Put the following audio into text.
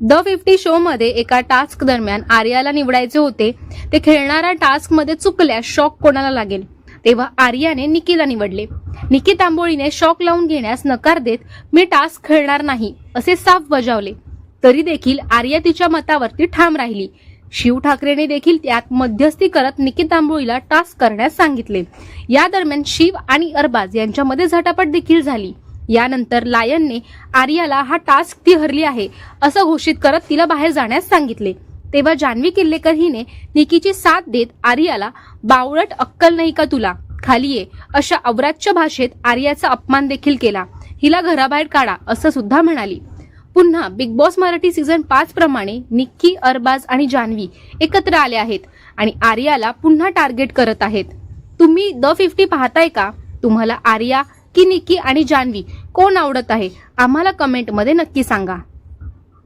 The fifty show मध्ये एका task दरम्यान आर्याला निवडायचे होते. ते खेळणाऱ्या टास्कमध्ये चुकल्यास शॉक कोणाला लागेल? तेव्हा आर्याने निकीला निवडले. निकी तांबोळीने शॉक लावून घेण्यास नकार देत मी टास्क खेळणार नाही असे साफ बजावले. तरी देखील आर्या तिच्या मतावरती ठाम राहिली. शिव ठाकरेने देखील त्यात मध्यस्थी करत निकी तांबोळीला टास्क करण्यास सांगितले. या दरम्यान शिव आणि अरबाज यांच्यामध्ये झटापट देखील झाली. यानंतर लायनने आर्याला हा टास्क ती हरली आहे असं घोषित करत तिला बाहेर जाण्यास सांगितले. तेव्हा जान्हवी किल्लेकर हिने निकीची साथ देत आर्याला बावळट अक्कल नाही का तुला? खाली ये. अशा अवराच्य भाषेत आर्याचा अपमान देखील केला. हिला घराबाहेर काढा असं सुद्धा म्हणाली. पुन्हा बिग बॉस मराठी सीझन पाच प्रमाणे निक्की अरबाज आणि जान्हवी एकत्र आले आहेत आणि आर्याला पुन्हा टार्गेट करत आहेत. तुम्ही द फिफ्टी पाहताय का? तुम्हाला आर्या की निक्की आणि जान्हवी कोण आवडत आहे? आम्हाला कमेंटमध्ये नक्की सांगा.